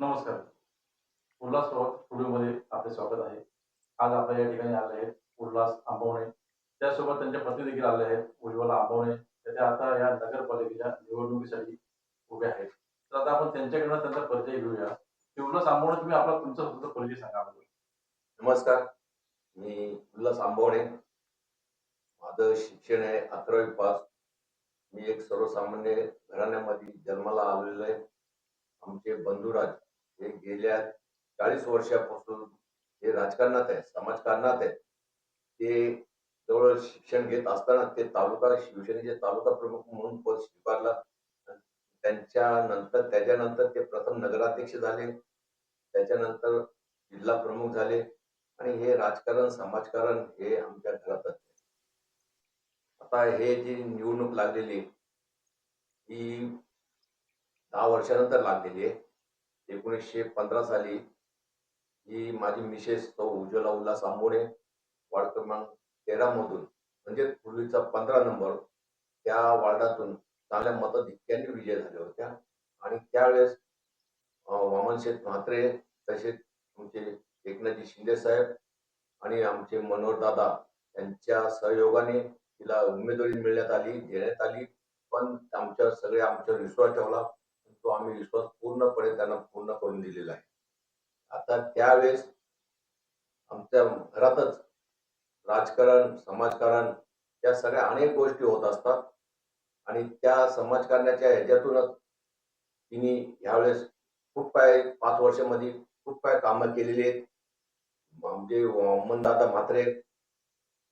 नमस्कार. उल्हास स्टुडिओमध्ये आपले स्वागत आहे. आज आपल्या या ठिकाणी आले आहेत उल्हास आंबवणे. त्यासोबत त्यांच्या पत्नी देखील आले आहेत उज्ज्वला आंबवणे. त्या आता या नगरपालिकेच्या निवडणुकीसाठी उभे आहेत. तर आता आपण त्यांच्याकडनं त्यांचा परिचय घेऊया. की उल्हास आंबवणे तुम्ही आपला तुमचा स्वतःचा परिचय सांगा नमस्कार. मी उल्हास आंबवणे. माझं शिक्षण आहे अकरावी पास. मी एक सर्वसामान्य घराण्यामध्ये जन्माला आलेलो आहे. आमचे बंधुराज हे गेल्या चाळीस वर्षापासून हे राजकारणात आहे समाजकारणात आहे ते जवळ शिक्षण घेत असताना ते तालुका शिवसेनेचे तालुका प्रमुख म्हणून पद स्वीकारला. त्यांच्यानंतर त्याच्यानंतर ते प्रथम नगराध्यक्ष झाले त्याच्यानंतर जिल्हा प्रमुख झाले आणि हे राजकारण समाजकारण हे आमच्या घरातच आता हे जी निवडणूक लागलेली आहे, ही दहा वर्षानंतर लागलेली आहे. एकोणीसशे पंधरा साली ही माझी मिसेस तो उज्ज्वला उल्हास आंबोडे वार्ड क्रमांक तेरा मधून म्हणजे पूर्वीचा पंधरा नंबर त्या वार्डातून चांगल्या मताधिक्याने विजय झाल्या होत्या. आणि त्यावेळेस वामनशेठ म्हात्रे तसेच आमचे एकनाथजी शिंदे साहेब आणि आमचे मनोहर दादा यांच्या सहयोगाने तिला उमेदवारी मिळण्यात आली देण्यात आली. पण आमच्या सगळे आमच्यावर विश्वास ठेवला. तो आम्ही विश्वास पूर्णपणे त्यांना पूर्ण करून दिलेला आहे. आता त्यावेळेस आमच्या घरातच राजकारण समाजकारण या सगळ्या अनेक गोष्टी होत असतात. आणि त्या समाजकारणाच्या ह्याच्यातूनच तिने ह्यावेळेस खूप काय पाच वर्षामध्ये खूप काय कामं केलेली आहेत. म्हणजे दादा म्हात्रे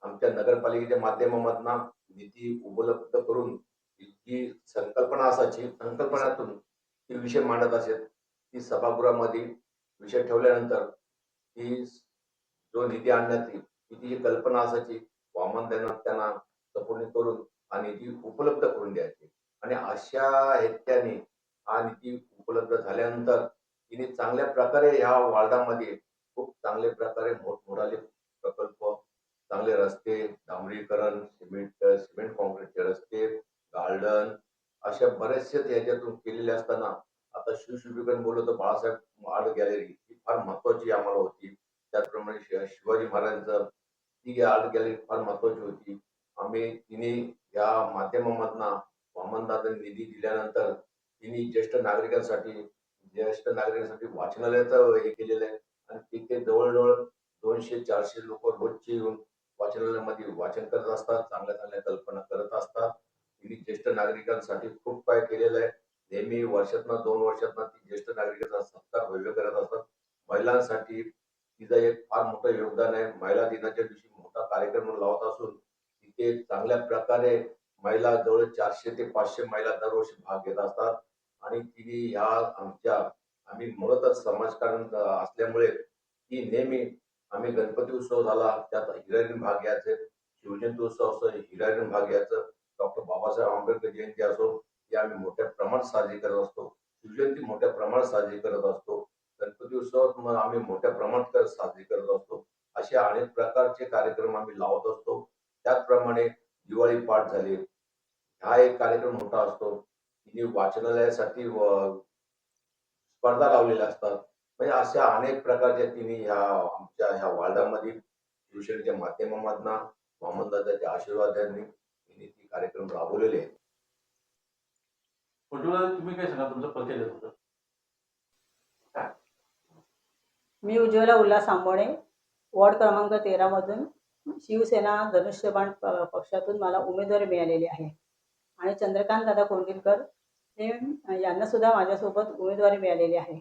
आमच्या नगरपालिकेच्या माध्यमातून निधी उपलब्ध करून इतकी संकल्पना असायची. संकल्पनातून ती विषय मांडत असेल ती सभागृहामध्ये विषय ठेवल्यानंतर ती जो निधी आणण्यात येईल ती जी कल्पना असायची वामन त्यांना त्यांना सपोर्ट करून हा निधी उपलब्ध करून द्यायची. आणि अशा हेत्याने हा निधी उपलब्ध झाल्यानंतर तिने चांगल्या प्रकारे ह्या वार्डामध्ये खूप चांगल्या प्रकारे मोठमोठाले प्रकल्प चांगले रस्ते डांबरीकरण सिमेंट सिमेंट कॉन्क्रीटचे रस्ते गार्डन अशा बरेचसे याच्यातून केलेले असताना आता शिवशिबिकन बोललो तर बाळासाहेब आर्ट गॅलरी ही फार महत्वाची आम्हाला होती. त्याचप्रमाणे शिवाजी महाराजांचं ती आर्ट गॅलरी फार महत्वाची होती. आम्ही तिने या माध्यमातून वामनदादा निधी दिल्यानंतर तिने ज्येष्ठ नागरिकांसाठी ज्येष्ठ नागरिकांसाठी वाचनालयाचं हे केलेलं आहे. आणि तिथे जवळजवळ दोनशे चारशे लोक रोजचे येऊन वाचनालयामध्ये वाचन करत असतात चांगल्या चांगल्या कल्पना करत असतात. तिने ज्येष्ठ नागरिकांसाठी खूप काय केलेलं आहे. नेहमी वर्षातनं दोन वर्षातनं ती ज्येष्ठ नागरिकांचा सत्कार भव्य करत असतात. महिलांसाठी तिचं एक फार मोठं योगदान आहे. महिला दिनाच्या दिवशी मोठा कार्यक्रम लावत असून तिथे चांगल्या प्रकारे महिला जवळ चारशे ते पाचशे महिला दरवर्षी भाग घेत असतात. आणि तिने ह्या आमच्या आम्ही मुळातच समाजकारण असल्यामुळे ती नेहमी आम्ही गणपती उत्सव झाला त्यात हिरारीन भाग घ्यायचे. शिवजयंती उत्सव असो हिरारीन भाग घ्यायचं. डॉक्टर बाबासाहेब आंबेडकर जयंती असो ही आम्ही मोठ्या प्रमाणात साजरी करत असतो. शिवजयंती मोठ्या प्रमाणात साजरी करत असतो. गणपती उत्सवात आम्ही मोठ्या प्रमाणात साजरी करत असतो. असे अनेक प्रकारचे कार्यक्रम आम्ही लावत असतो. त्याचप्रमाणे दिवाळी पाठ झाली. हा एक कार्यक्रम मोठा असतो. तिने वाचनालयासाठी स्पर्धा लावलेल्या असतात. म्हणजे अशा अनेक प्रकारच्या तिने ह्या आमच्या ह्या वार्डामध्ये शिवसेनेच्या माध्यमामधनं वामनदाच्या आशीर्वादाने तिने ती कार्यक्रम राबवलेले आहेत. तुम्ही काय सांगा मी उज्ज्वला उल्हास आंबोणे वॉर्ड क्रमांक तेरामधून शिवसेना धनुष्यबाण पक्षातून मला उमेदवारी मिळालेली आहे. आणि चंद्रकांत दादा कोंडीलकर हे यांना सुद्धा माझ्यासोबत उमेदवारी मिळालेली आहे.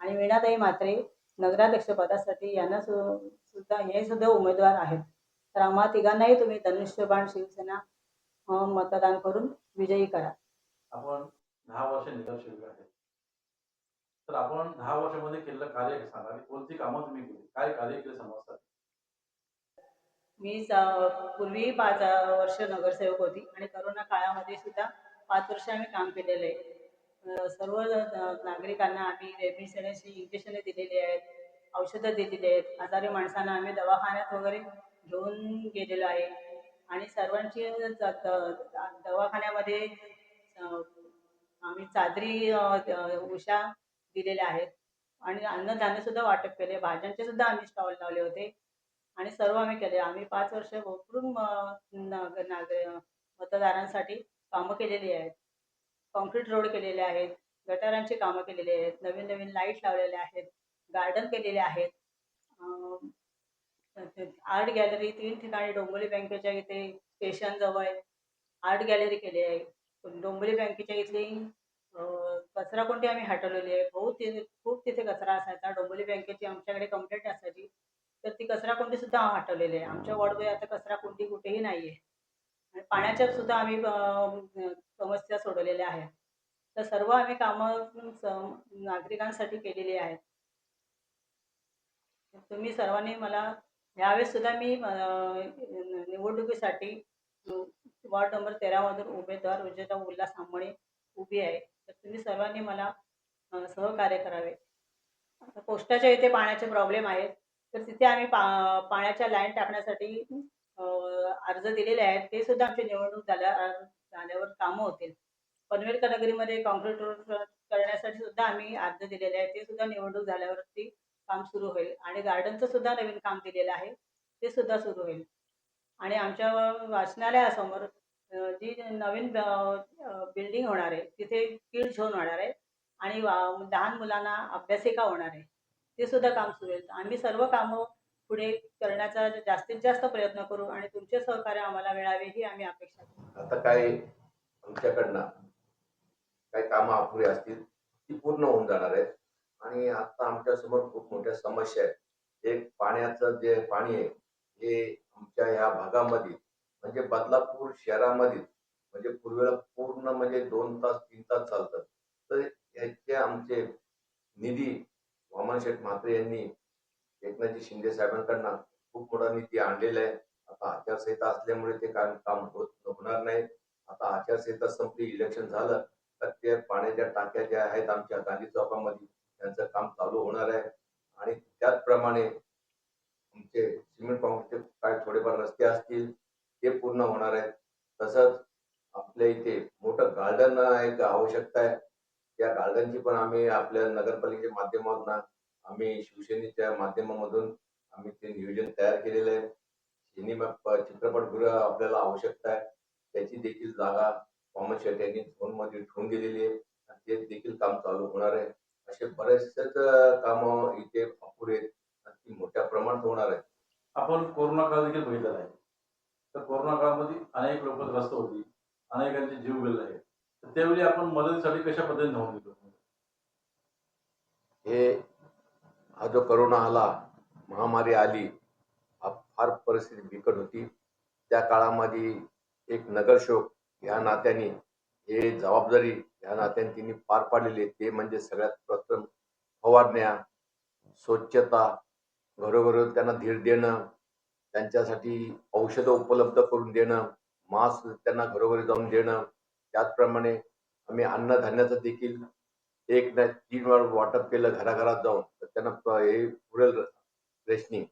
आणि वीणाताई म्हात्रे नगराध्यक्षपदासाठी यांना सु सुद्धा हे सुद्धा उमेदवार आहेत. तर आम्हा तिघांनाही तुम्ही धनुष्यबाण शिवसेना मतदान करून विजयी करा. आपण दहा वर्ष नगरसेविका आहे तर आपण दहा वर्षामध्ये केलेलं कार्य सांगा आणि कोणती कामं तुम्ही केली? काय कार्य केले समाजासाठी मी पूर्वी पाच वर्ष नगरसेवक होती आणि करोना काळामध्ये सुद्धा पाच वर्ष आम्ही काम केलेलं आहे. सर्व नागरिकांना आम्ही रेमिशनची इंजेक्शने दिलेली आहेत औषधं दिलेली आहेत. आजारी माणसांना आम्ही दवाखान्यात वगैरे घेऊन गेलेलो आहे. आणि सर्वांची दवाखान्यामध्ये आम्ही चादरी उशा उषा दिलेल्या आहेत. आणि अन्नधान्य सुद्धा वाटप केले. भाज्यांचे सुद्धा आम्ही स्टॉल लावले होते. आणि सर्व आम्ही केले. आम्ही पाच वर्ष भरपूर मतदारांसाठी कामं केलेली आहेत. कॉन्क्रीट रोड केलेले आहेत. गटारांची कामं केलेली आहेत. नवीन नवीन लाइट लावलेले आहेत. गार्डन केलेले आहेत. आर्ट गॅलरी तीन ठिकाणी डोंबिवली बँकेच्या इथे स्टेशनजवळ आर्ट गॅलरी केली आहे. डोंबिवली बँकेच्या इथली कचरा कोणती आम्ही हटवलेली आहे. बहुत तिथे खूप तिथे कचरा असायचा. डोंबिवली बँकेची आमच्याकडे कंप्लेंट असायची. तर ती कचरा कोंडी सुद्धा हटवलेली आहे. आमच्या वॉर्डमध्ये आता कचरा कोंडी कुठेही नाही आहे आणि पाण्याच्या सुद्धा आम्ही समस्या सोडवलेल्या आहेत. तर सर्व आम्ही कामं स- नागरिकांसाठी केलेली आहेत. तुम्ही सर्वांनी मला यावेळेस सुद्धा मी निवडणुकीसाठी वॉर्ड नंबर तेरामधून उमेदवार विजेता उल्हास आंबणे उभी आहे. तर तुम्ही सर्वांनी मला सहकार्य करावे. पोस्टाच्या इथे पाण्याचे प्रॉब्लेम आहेत. तर तिथे आम्ही पा पाण्याच्या लाईन टाकण्यासाठी अर्ज दिलेले आहेत. ते सुद्धा आमची निवडणूक झाल्या झाल्यावर कामं होतील. पनवेल नगरीमध्ये कॉन्क्रीट रोड करण्यासाठी सुद्धा आम्ही अर्ज दिलेले आहेत. ते सुद्धा निवडणूक झाल्यावरती काम सुरू होईल. आणि गार्डनचं सुद्धा नवीन काम दिलेलं आहे. ते सुद्धा सुरू होईल. आणि आमच्या वाचनालयासमोर जी नवीन बिल्डिंग होणार आहे तिथे किड झोन होणार आहे आणि वा- लहान मुलांना अभ्यासिका होणार आहे. ते सुद्धा काम सुरू आहेत. आम्ही सर्व कामं पुढे करण्याचा जास्तीत जास्त प्रयत्न करू आणि तुमचे सहकार्य आम्हाला मिळावे ही आम्ही अपेक्षा करू आता काय आमच्याकडनं काही कामं अपुरी असतील ती पूर्ण होऊन जाणार आहेत. आणि आता आमच्यासमोर खूप मोठ्या समस्या आहेत. एक पाण्याचं जे पाणी आहे हे आमच्या ह्या भागामध्ये म्हणजे बदलापूर शहरामध्ये म्हणजे पूर्वेला पूर्ण म्हणजे दोन तास तीन तास चालतात. तर ह्याचे आमचे निधी वामन शेठ म्हात्रे यांनी एकनाथजी शिंदे साहेबांकडनं खूप मोठा निधी आणलेला आहे. आता आचारसंहिता असल्यामुळे ते काम काम होत होणार नाही. आता आचारसंहिता संपली इलेक्शन झालं तर ते पाण्याच्या टाक्या ज्या आहेत आमच्या गांधी चौकामध्ये त्यांचं काम चालू होणार आहे. आणि त्याचप्रमाणे काय रस्ते असतील ते पूर्ण होणार आहेत. तसंच आपल्या इथे मोठं गार्डन एक आवश्यकता आहे. त्या गार्डनची पण आम्ही आपल्या नगरपालिकेच्या माध्यमातून आम्ही शिवसेनेच्या माध्यमामधून आम्ही ते नियोजन तयार केलेलं आहे. सिनेमा चित्रपटगृह आपल्याला आवश्यकता आहे. त्याची देखील जागा कॉमन शेट यांनी झोनमध्ये ठेवून दिलेली आहे. आणि ते देखील काम चालू होणार आहे. असे बरेचसेच कामं इथे अपुरे आहेत. मोठ्या प्रमाणात होणार आहे आपण कोरोना काळ देखील बघितलेला आहे. तर कोरोना काळामध्ये अनेक लोक त्रस्त होती. अनेकांचे जीव गेले आहेत. तर त्यावेळी आपण मदतीसाठी कशा पद्धतीने धावून गेलो हे हा जो करोना आला महामारी आली हा फार परिस्थिती बिकट होती. त्या काळामध्ये एक नगरसेवक ह्या नात्याने हे जबाबदारी ह्या नात्याने तिने पार पाडलेली ते म्हणजे सगळ्यात प्रथम फवारण्या स्वच्छता घरोघर त्यांना धीर देणं त्यांच्यासाठी औषधं उपलब्ध करून देणं मास्क त्यांना घरोघरी जाऊन देणं. त्याचप्रमाणे आम्ही अन्नधान्याचं देखील एक नाही तीन वेळ वाटप केलं घराघरात जाऊन तर त्यांना हे पुरेल रेशनिंग.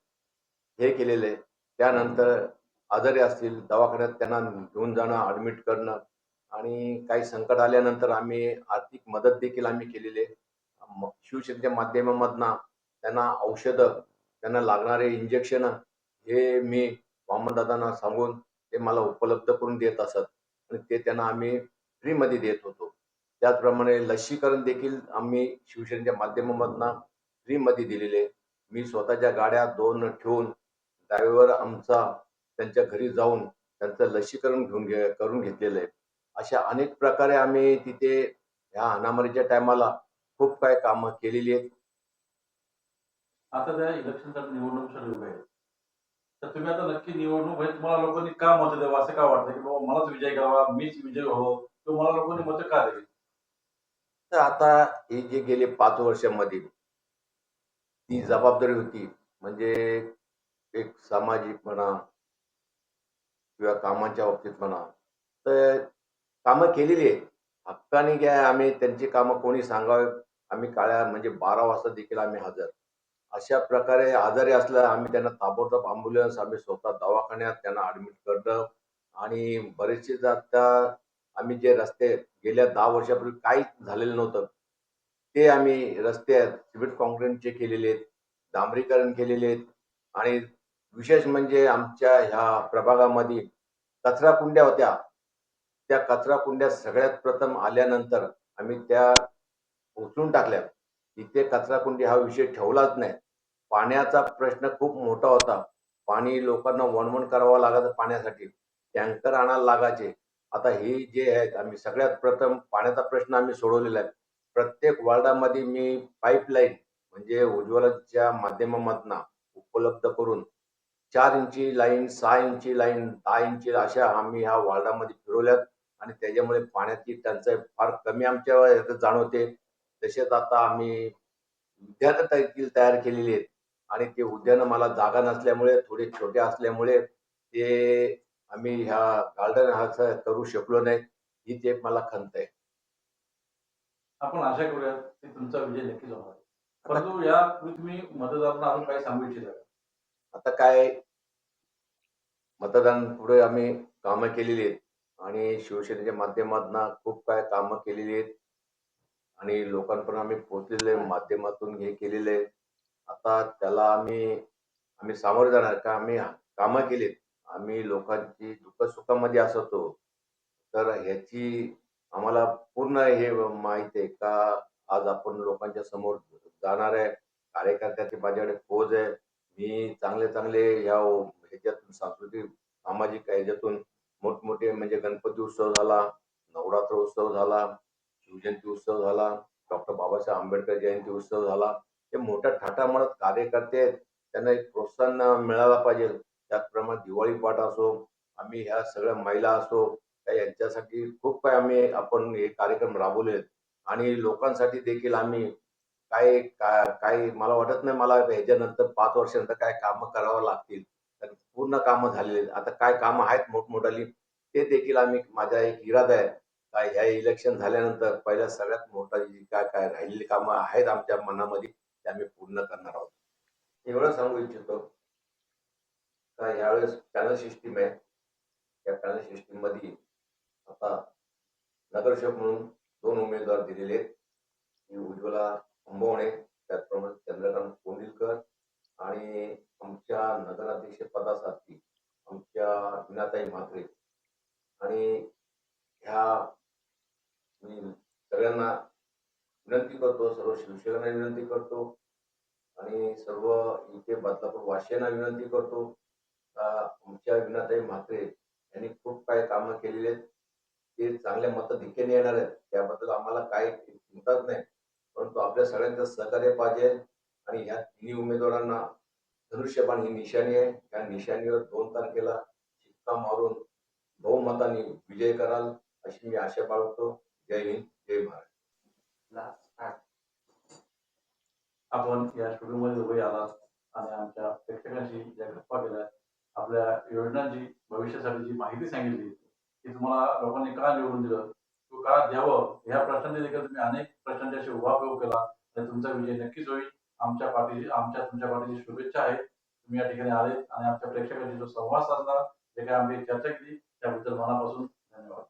हे केलेलं आहे. त्यानंतर आजारी असतील दवाखान्यात त्यांना घेऊन जाणं ॲडमिट करणं. आणि काही संकट आल्यानंतर आम्ही आर्थिक मदत देखील आम्ही केलेली आहे. शिवसेनेच्या माध्यमामधनं त्यांना औषधं त्यांना लागणारे इंजेक्शन हे मी वामनदादांना सांगून ते मला उपलब्ध करून देत असत. आणि ते त्यांना आम्ही फ्रीमध्ये देत होतो. त्याचप्रमाणे लसीकरण देखील आम्ही शिवसेनेच्या माध्यमामधनं फ्रीमध्ये दिलेले. मी स्वतःच्या गाड्या दोन ठेवून ड्रायव्हर आमचा त्यांच्या घरी जाऊन त्यांचं लसीकरण घेऊन घे करून घेतलेलं आहे. अशा अनेक प्रकारे आम्ही तिथे ह्या अनामरीच्या टायमाला खूप काय कामं केलेली आहेत. आता त्या इलेक्शनसाठी निवडणूक ठरवू आहे तर तुम्ही आता नक्की निवडणूक म्हणजे तुम्हाला लोकांनी का मत द्यावं असं का वाटतं की बाबा मलाच विजय करावा मीच विजय व्हावं? किंवा मला लोकांनी मत का द्यावी? तर आता हे जे गेले पाच वर्षामध्ये ती जबाबदारी होती. म्हणजे एक सामाजिक म्हणा किंवा कामाच्या बाबतीत म्हणा. तर कामं केलेली आहेत. हक्काने घ्या आम्ही त्यांची कामं कोणी सांगावे? आम्ही काळ्या म्हणजे बारा वाजता देखील आम्ही हजर. अशा प्रकारे आजारी असल्या आम्ही त्यांना ताबडतोब ॲम्ब्युलन्स आम्ही स्वतः दवाखान्यात त्यांना ऍडमिट करणं आणि बरेचसे आता आम्ही जे रस्ते गेल्या दहा वर्षापूर्वी काहीच झालेलं नव्हतं ते आम्ही रस्ते आहेत सिमेंट कॉन्क्रीटचे केलेले आहेत डांबरीकरण केलेले आहेत. आणि विशेष म्हणजे आमच्या ह्या प्रभागामध्ये कचरा कुंड्या होत्या. त्या कचरा कुंड्या सगळ्यात प्रथम आल्यानंतर आम्ही त्या उचलून टाकल्या. इथे कचराकुंडी हा विषय ठेवलाच नाही. पाण्याचा प्रश्न खूप मोठा होता. पाणी लोकांना वणवण करावं लागायचं पाण्यासाठी. टँकर आणायला लागायचे. आता हे जे आहेत आम्ही सगळ्यात प्रथम पाण्याचा प्रश्न आम्ही सोडवलेला आहे. प्रत्येक वॉर्डामध्ये मी पाईपलाईन म्हणजे उज्ज्वलाच्या माध्यमामधनं उपलब्ध करून चार इंची लाईन सहा इंची लाईन दहा इंची अशा आम्ही ह्या वॉर्डामध्ये फिरवल्यात. आणि त्याच्यामुळे पाण्याची टंचाई फार कमी आमच्या जाणवते. तसेच आता आम्ही उद्यानं देखील तयार केलेली आहेत आणि ते उद्यानं मला जागा नसल्यामुळे थोडे छोटे असल्यामुळे ते आम्ही ह्या गार्डन हा करू शकलो नाही हीच एक मला खंत आहे आपण आशा करूया की तुमचा विजय नक्कीच होणार. परंतु यापूर्वी तुम्ही मतदारांना अजून काही सांगू इच्छिता? आता काय मतदान पुढे आम्ही कामं केलेली आहेत आणि शिवसेनेच्या माध्यमातून खूप काय कामं केलेली आहेत आणि लोकांपर्यंत आम्ही पोहोचलेले आहे, माध्यमातून हे केलेले आता त्याला आम्ही आम्ही सामोरे जाणार का आम्ही कामं केलीत. आम्ही लोकांची दुःखसुखामध्ये असतो. तर ह्याची आम्हाला पूर्ण हे माहिती आहे का आज आपण लोकांच्या समोर जाणार आहे. कार्यकर्त्याची माझ्याकडे फौज आहे. मी चांगले चांगले ह्या ह्याच्यातून सांस्कृतिक सामाजिक ह्याच्यातून मोठमोठे म्हणजे गणपती उत्सव झाला नवरात्र उत्सव झाला. शिवजयंती उत्सव झाला डॉक्टर बाबासाहेब आंबेडकर जयंती उत्सव झाला. हे मोठ्या ठाटामाटात कार्यकर्ते आहेत. त्यांना एक प्रोत्साहन मिळाला पाहिजे. त्याचप्रमाणे दिवाळी पाठ असो आम्ही ह्या सगळ्या महिला असो त्या यांच्यासाठी खूप काय आम्ही आपण हे कार्यक्रम राबवले आहेत. आणि लोकांसाठी देखील आम्ही काही काय काय मला वाटत नाही मला ह्याच्यानंतर पाच वर्षानंतर काय कामं करावं लागतील. तर पूर्ण कामं झालेली आहेत. आता काय कामं आहेत मोठमोठाली ते देखील आम्ही माझा एक इरादा आहे. काय ह्या इलेक्शन झाल्यानंतर पहिल्या सगळ्यात मोठा जी काय काय राहिलेली कामं आहेत आमच्या मनामध्ये ते आम्ही पूर्ण करणार आहोत. एवढं सांगू इच्छितो का यावेळेस पॅनल सिस्टीम आहे. त्या पॅनल सिस्टीममध्ये आता नगरसेवक म्हणून दोन उमेदवार दिलेले आहेत. की उज्ज्वला अंबवणे त्याचप्रमाणे चंद्रकांत कोंडिलकर आणि आमच्या नगराध्यक्ष पदासाठी आमच्या विनाताई म्हात्रे. आणि ह्या मी सगळ्यांना विनंती करतो सर्व शिवसेना विनंती करतो आणि सर्व इथे बदलापूर वाशियांना विनंती करतो. आमच्या विनाताई म्हात्रे यांनी खूप काही कामं केलेली आहेत. ते चांगल्या मतधिक्याने येणार आहेत. त्याबद्दल आम्हाला काही चिंताच नाही. परंतु आपल्या सगळ्यांचं सहकार्य पाहिजे आणि ह्या तिन्ही उमेदवारांना धनुष्यबाण ही निशाणी आहे. त्या निशाणीवर दोन तारखेला शिक्का मारून बहुमताने विजय कराल अशी मी आशा बाळगतो. जय हिंद जय महाराष्ट्र आपण या स्टुडिओमध्ये उभे आलात आणि आमच्या प्रेक्षकांशी ज्या गप्पा केल्या आपल्या योजनांची भविष्यासाठी जी माहिती सांगितली ती तुम्हाला लोकांनी का निवडून दिलं तो का द्यावं ह्या प्रश्नांचे देखील तुम्ही अनेक प्रश्नांची उभाप्रयोग केला आणि तुमचा विजय नक्कीच होईल आमच्या पाठीची आमच्या तुमच्या पाठीची शुभेच्छा आहेत तुम्ही या ठिकाणी आले आणि आमच्या प्रेक्षकांशी जो संवाद साधला जे काही आम्ही चर्चा केली त्याबद्दल मनापासून धन्यवाद